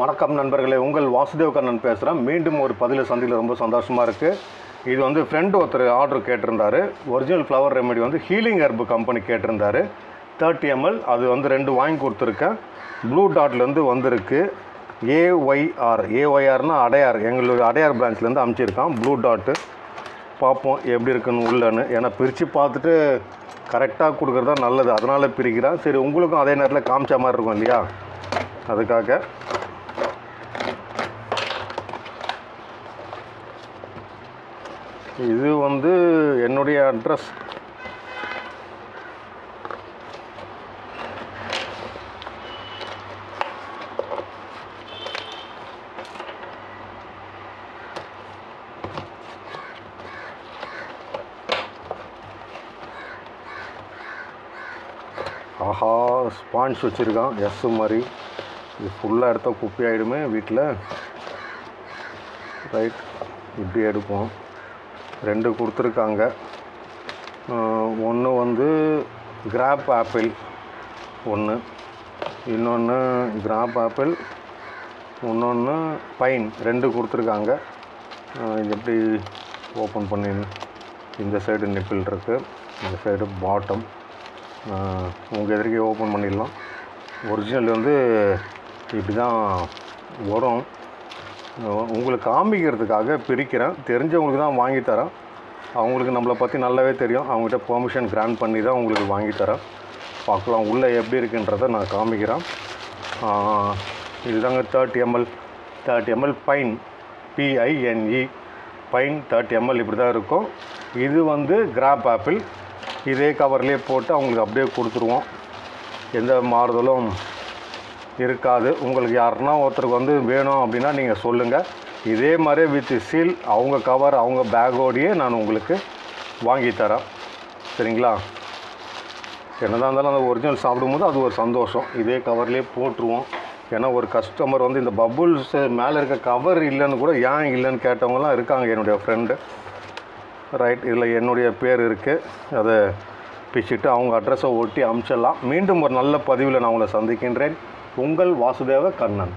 வணக்கம் நண்பர்களே உங்கள் வாசுதேவ் கண்ணன் பேசுகிறேன் மீண்டும் ஒரு பதில சந்தியில் ரொம்ப சந்தோஷமாக இருக்குது இது வந்து ஃப்ரெண்டு ஒருத்தர் ஆர்டர் கேட்டிருந்தாரு. ஒரிஜினல் ஃப்ளவர் ரெமெடி வந்து ஹீலிங் ஹெர்பு கம்பெனி கேட்டிருந்தாரு. தேர்ட்டி எம்எல் அது வந்து ரெண்டு வாங்கி கொடுத்துருக்கேன். ப்ளூ டாட்லேருந்து வந்திருக்கு. ஏஒய்ஆர் ஏஒய்ஆர்னால் அடையார். எங்களுடைய அடையார் பிரான்ச்லேருந்து அமுச்சிருக்கான். ப்ளூ டாட்டு பார்ப்போம் எப்படி இருக்குன்னு உள்ளன்னு. ஏன்னா பிரித்து பார்த்துட்டு கரெக்டாக கொடுக்குறது தான் நல்லது. அதனால் பிரிக்கிறேன். சரி உங்களுக்கும் அதே நேரத்தில் காமிச்ச மாதிரி இருக்கும் இல்லையா? அதுக்காக இது வந்து என்னுடைய அட்ரஸ். ஆஹா ஸ்பான்ஸ் வச்சுருக்கான் எஸ் மாதிரி. இது ஃபுல்லாக எடுத்தால் குப்பி ஆகிடுமே வீட்டில் ரைட் இப்படி எடுப்போம். ரெண்டு கொடுத்துருக்காங்க. ஒன்று வந்து கிராப் ஆப்பிள் ஒன்று இன்னொன்று கிராப் ஆப்பிள் இன்னொன்று பைன் ரெண்டு கொடுத்துருக்காங்க. இது எப்படி ஓப்பன் பண்ணி இந்த சைடு நிப்பிள் இருக்குது இந்த சைடு பாட்டம் உங்கள் எதிர்க்கே ஓப்பன் பண்ணிடலாம். ஒரிஜினல் வந்து இப்படி தான் வரும். உங்களுக்கு காமிக்கிறதுக்காக பிரிக்கிறேன். தெரிஞ்சவங்களுக்கு தான் வாங்கி தரேன். அவங்களுக்கு நம்மளை பற்றி நல்லாவே தெரியும். அவங்ககிட்ட பெர்மிஷன் கிராண்ட் பண்ணி தான் உங்களுக்கு வாங்கித்தரேன் பார்க்கலாம் உள்ளே எப்படி இருக்குன்றதை நான் காமிக்கிறேன். இதுதாங்க thirty ML thirty ML fine P I N E fine thirty ML இப்படி தான் இருக்கும். இது வந்து கிராப் ஆப்பிள் இதே கவர்லேயே போட்டு அவங்களுக்கு அப்படியே கொடுத்துருவோம். எந்த மாறுதலும் இருக்காது. உங்களுக்கு யாருன்னா ஒருத்தருக்கு வந்து வேணும் அப்படின்னா நீங்கள் சொல்லுங்கள் இதே மாதிரி வித் சீல் அவங்க கவர் அவங்க பேக்கோடையே நான் உங்களுக்கு வாங்கி தரேன். சரிங்களா? என்னதான் இருந்தாலும் அந்த ஒரிஜினல் சாப்பிடும்போது அது ஒரு சந்தோஷம். இதே கவர்லேயே போட்டுருவோம். ஏன்னா ஒரு கஸ்டமர் வந்து இந்த பபுள்ஸ் மேலே இருக்க கவர் இல்லைன்னு கூட ஏன் இல்லைன்னு கேட்டவங்களாம் இருக்காங்க என்னுடைய ஃப்ரெண்டு ரைட் இதில் என்னுடைய பேர் இருக்குது அதை பிச்சுட்டு அவங்க அட்ரஸை ஒட்டி அமுச்சிடலாம். மீண்டும் ஒரு நல்ல பதிவில் நான் உங்களை சந்திக்கின்றேன். உங்கள் வாசுதேவ கண்ணன்